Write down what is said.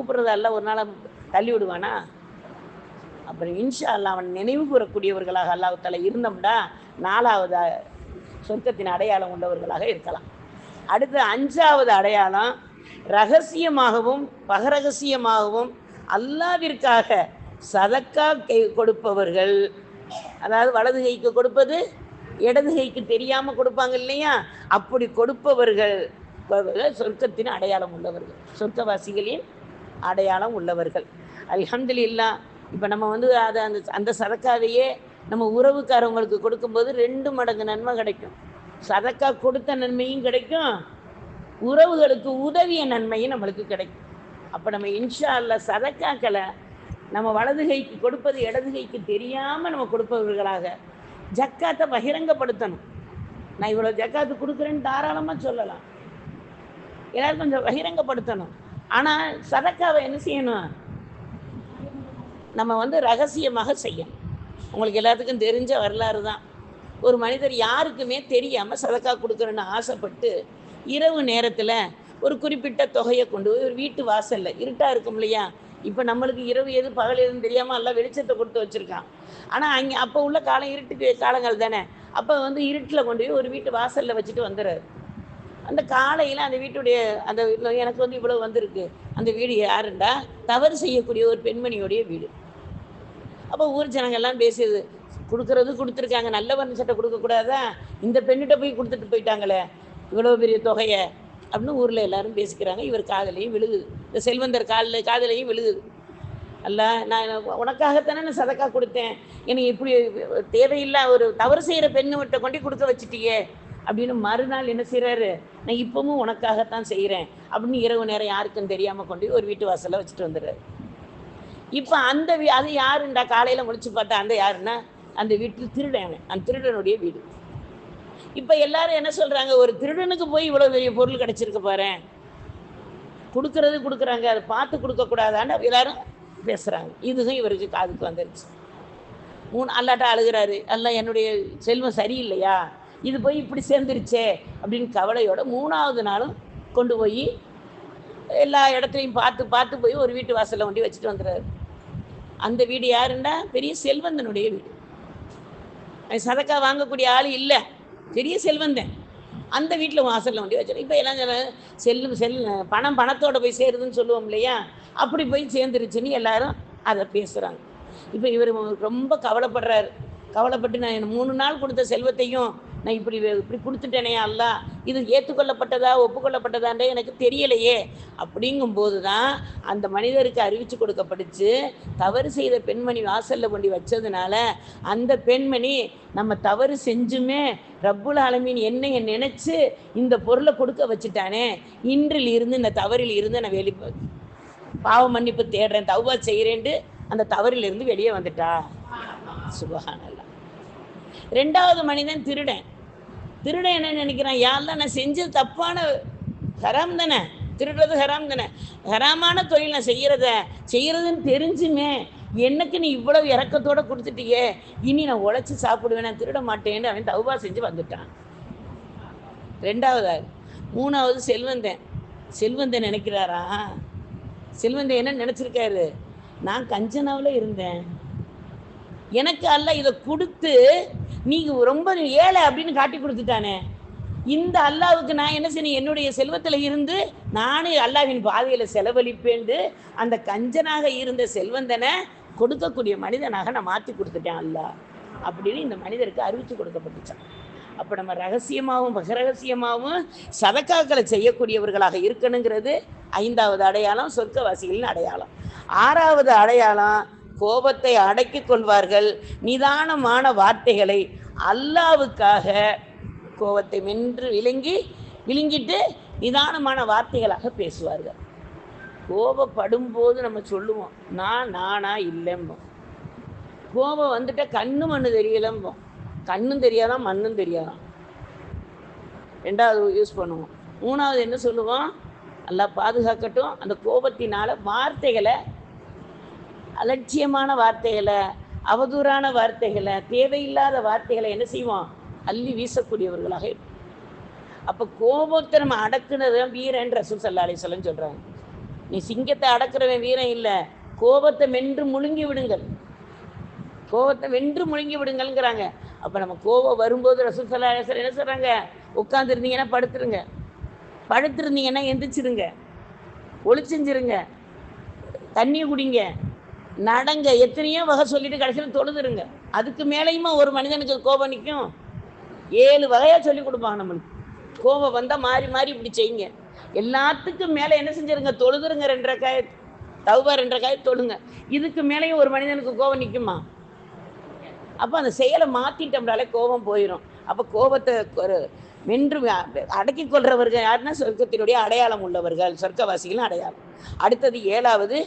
கூப்பிடுறத அல்ல ஒரு நாள் தள்ளி விடுவானா? அப்புறம் இன்ஷா அல்லாஹ் அவன் நினைவு கூறக்கூடியவர்களாக அல்லாஹால இருந்தோம்னா நாலாவது சொர்க்கத்தின் அடையாளம் உள்ளவர்களாக இருக்கலாம். அடுத்து அஞ்சாவது அடையாளம் ரகசியமாகவும் பகரகசியமாகவும் அல்லாவிற்காக சதக்கா கை- கொடுப்பவர்கள். அதாவது வலது கைக்கு கொடுப்பது இடது கைக்கு தெரியாமல் கொடுப்பாங்க இல்லையா? அப்படி கொடுப்பவர்கள் சொர்க்கத்தின் அடையாளம் உள்ளவர்கள் சொர்க்கவாசிகளின் அடையாளம் உள்ளவர்கள். அல்ஹம்துலில்லாஹ் இப்போ நம்ம வந்து அதை அந்த அந்த சதக்காவையே நம்ம உறவுக்காரவங்களுக்கு கொடுக்கும்போது ரெண்டு மடங்கு நன்மை கிடைக்கும். சதக்கா கொடுத்த நன்மையும் கிடைக்கும். உறவுகளுக்கு உதவிய நன்மையும் நம்மளுக்கு கிடைக்கும். அப்போ நம்ம இன்ஷா அல்ல சதக்காக்களை நம்ம வலது கைக்கு கொடுப்பது இடது கைக்கு தெரியாமல் நம்ம கொடுப்பவர்களாக ஜக்காத்தை பகிரங்கப்படுத்தணும். நான் இவ்வளோ ஜக்காத்து கொடுக்குறேன்னு தாராளமாக சொல்லலாம். எல்லாரும் கொஞ்சம் பகிரங்கப்படுத்தணும். ஆனால் சதக்காவை என்ன செய்யணும்? நம்ம வந்து ரகசியமாக செய்யணும். உங்களுக்கு எல்லாத்துக்கும் தெரிஞ்ச வரலாறு தான். ஒரு மனிதர் யாருக்குமே தெரியாமல் சதக்கா கொடுக்குறேன்னு ஆசைப்பட்டு இரவு நேரத்தில் ஒரு குறிப்பிட்ட தொகையை கொண்டு போய் ஒரு வீட்டு வாசலில் இருட்டாக இருக்கும் இல்லையா? இப்போ நம்மளுக்கு இரவு எது பகல் எதுன்னு தெரியாமல் எல்லாம் வெளிச்சத்தை கொடுத்து வச்சுருக்கான். ஆனால் அங்கே அப்போ உள்ள காலம் இருட்டுக்கு காலங்கள் தானே? அப்போ வந்து இருட்டில் கொண்டு போய் ஒரு வீட்டு வாசலில் வச்சுட்டு வந்துடுறாரு. அந்த காலையில் அந்த வீட்டுடைய அந்த வீட்டில் எனக்கு வந்து இவ்வளோ வந்திருக்கு. அந்த வீடு யாருண்டா? தவறு செய்யக்கூடிய ஒரு பெண்மணியோடைய வீடு. அப்போ ஊர் ஜனங்கள்லாம் பேசியது கொடுக்கறது கொடுத்துருக்காங்க நல்லவன் சட்டை கொடுக்கக்கூடாதா? இந்த பெண்ணிட்ட போய் கொடுத்துட்டு போயிட்டாங்களே இவ்வளோ பெரிய தொகையை அப்படின்னு ஊரில் எல்லாரும் பேசிக்கிறாங்க. இவர் காதலையும் விழுகுது இந்த செல்வந்தர் காலில் காதலையும் விழுகுது அல்ல நான் உனக்காகத்தானே நான் சதக்கா கொடுத்தேன். எனக்கு இப்படி தேவையில்லா ஒரு தவறு செய்கிற பெண்ணுகிட்ட கொண்டு கொடுக்க வச்சுட்டியே. அப்படின்னு மறுநாள் என்ன செய்கிறாரு நான் இப்பவும் உனக்காகத்தான் செய்கிறேன் அப்படின்னு இரவு நேரம் யாருக்கும் தெரியாமல் கொண்டு ஒரு வீட்டு வாசலில் வச்சுட்டு வந்துடுறாரு. இப்போ அந்த வீ அது யாருண்டா? காலையில் முடிச்சு பார்த்தா அந்த யாருன்னா அந்த வீட்டில் திருடன் அந்த திருடனுடைய வீடு. இப்போ எல்லாரும் என்ன சொல்கிறாங்க ஒரு திருடனுக்கு போய் இவ்வளோ பெரிய பொருள் கிடச்சிருக்கு பாரு. கொடுக்கறது கொடுக்குறாங்க. அதை பார்த்து கொடுக்கக்கூடாதான்னு எல்லாரும் பேசுகிறாங்க இதுதான் இவருக்கு காதுக்கு வந்துருச்சு. மூணு அல்லாட்ட அழுகிறாரு. அல்ல என்னுடைய செல்வம் சரியில்லையா? இது போய் இப்படி சேர்ந்துருச்சே அப்படின்னு கவலையோட மூணாவது நாளும் கொண்டு போய் எல்லா இடத்துலையும் பார்த்து பார்த்து போய் ஒரு வீட்டு வாசலில் கொண்டு வச்சுட்டு வந்துடுறாரு அந்த வீடு யாருன்னா? பெரிய செல்வந்தனுடைய வீடு. சதக்கா வாங்கக்கூடிய ஆள் இல்லை. பெரிய செல்வந்தன். அந்த வீட்டில் வாசலில் வண்டி வச்சிடும் இப்போ எல்லாம் சொல்றாங்க, செல்லும் செல் பணம் பணத்தோட போய் சேருதுன்னு சொல்லுவோம் இல்லையா? அப்படி போய் சேர்ந்துருச்சுன்னு எல்லாரும் அதை பேசுகிறாங்க இப்போ இவர் ரொம்ப கவலைப்படுறாரு. கவலைப்பட்டு நான் எனக்கு மூணு நாள் கொடுத்த செல்வத்தையும் நான் இப்படி இப்படி கொடுத்துட்டேனே அல்ல இது ஏற்றுக்கொள்ளப்பட்டதா ஒப்புக்கொள்ளப்பட்டதான்றே எனக்கு தெரியலையே. அப்படிங்கும்போது தான் அந்த மனிதருக்கு அறிவிச்சு கொடுக்கப்பட்டுச்சு தவறு செய்த பெண்மணி வாசலில் கொண்டு வச்சதுனால அந்த பெண்மணி நம்ம தவறு செஞ்சுமே ரப்புல் ஆலமீன் என்னைய நினச்சி இந்த பொருளை கொடுக்க வச்சுட்டானே. இன்றில் இருந்து இந்த தவறில் இருந்து நான் வெளி பாவ மன்னிப்பு தேடுறேன் தௌபா செய்கிறேன்ட்டு அந்த தவறிலிருந்து வெளியே வந்துட்டா. சுபஹானல்லா. ரெண்டாவது மனிதன் திருடன். திருட என்ன நினைக்கிறான்? யாரெல்லாம் நான் செஞ்சது தப்பான ஹராம் தானே? திருடுறது ஹராம் தானே? ஹராமான தொழில் நான் செய்கிறத செய்கிறதுன்னு தெரிஞ்சுமே. எனக்கு நீ இவ்வளவு இறக்கத்தோடு கொடுத்துட்டியே? இனி நான் உழைச்சி சாப்பிடுவேன் நான் திருட மாட்டேன்னு அவன் தவுபா செஞ்சு வந்துட்டான். ரெண்டாவது மூணாவது செல்வந்தன். செல்வந்தன் நினைக்கிறாரா? செல்வந்தன் என்ன நினச்சிருக்காரு? நான் கஞ்சனாவில் இருந்தேன். எனக்கு அல்ல இதை கொடுத்து நீ ரொம்ப ஏழை அப்படின்னு காட்டி கொடுத்துட்டானே. இந்த அல்லாவுக்கு நான் என்ன செய்யணும்? என்னுடைய செல்வத்தில் இருந்து நானே அல்லாவின் பாதையில் செலவழிப்பேண்டு அந்த கஞ்சனாக இருந்த செல்வந்தனை கொடுக்கக்கூடிய மனிதனாக நான் மாற்றி கொடுத்துட்டேன் அல்லாஹ் அப்படின்னு இந்த மனிதருக்கு அறிவித்து கொடுக்கப்பட்டுச்சான் அப்போ நம்ம ரகசியமாகவும் பகரகசியமாகவும் சதக்காக்களை செய்யக்கூடியவர்களாக இருக்கணுங்கிறது ஐந்தாவது அடையாளம் சொர்க்கவாசிகளின் அடையாளம். ஆறாவது அடையாளம் கோபத்தை அடக்கிக் கொள்வார்கள். நிதானமான வார்த்தைகளை அல்லாவுக்காக கோபத்தை மென்று விழுங்கி விழுங்கிட்டு நிதானமான வார்த்தைகளாக பேசுவார்கள். கோபப்படும் போது நம்ம சொல்லுவோம் நான் நானா இல்லைம்போம். கோபம் வந்துட்ட கண்ணு மண்ணு தெரியலம்போம். கண்ணும் தெரியாதான் மண்ணும் தெரியாதான். ரெண்டாவது யூஸ் பண்ணுவோம். மூணாவது என்ன சொல்லுவோம்? நல்லா பாதுகாக்கட்டும். அந்த கோபத்தினால வார்த்தைகளை அலட்சியமான வார்த்தைகளை அவதூறான வார்த்தைகளை தேவையில்லாத வார்த்தைகளை என்ன செய்வோம்? அள்ளி வீசக்கூடியவர்களாக அப்போ கோபத்தை நம்ம அடக்குனதுதான் வீரன் ரசூல் சல்லா அலிஸ்வலம் சொல்கிறாங்க நீ சிங்கத்தை அடக்கிறவன் வீரன் இல்லை. கோபத்தை வென்று முழுங்கி விடுங்கள். கோபத்தை வென்று முழுங்கி விடுங்கள்ங்கிறாங்க. அப்போ நம்ம கோபம் வரும்போது ரசூசல்லா அலிஸ்லாம் என்ன சொல்கிறாங்க உட்காந்துருந்தீங்கன்னா படுத்துருங்க. படுத்துருந்தீங்கன்னா எந்திரிச்சிருங்க ஒளிச்செஞ்சிருங்க. தண்ணி குடிங்க. நடங்க எத்தனையோ வகை சொல்லிட்டு கடைசியில் தொழுதுருங்க. அதுக்கு மேலேயுமா ஒரு மனிதனுக்கு கோபம் நிற்கும் ஏழு வகையாக சொல்லி கொடுப்பாங்க நம்மளுக்கு. கோபம் வந்தால் மாறி மாறி இப்படி செய்யுங்க. எல்லாத்துக்கும் மேலே என்ன செஞ்சிருங்க? தொழுதுருங்க ரெண்டரை காய தவுபா ரெண்டரை காய தொழுங்க. இதுக்கு மேலேயும் ஒரு மனிதனுக்கு கோபம் நிற்குமா அப்போ அந்த செயலை மாற்றிட்டோம்னாலே கோபம் போயிடும் அப்போ கோபத்தை ஒரு வென்று அடக்கி கொள்றவர்கள் யாருன்னா சொர்க்கத்தினுடைய அடையாளம் உள்ளவர்கள் சொர்க்கவாசிகளும் அடையாளம். அடுத்தது ஏழாவது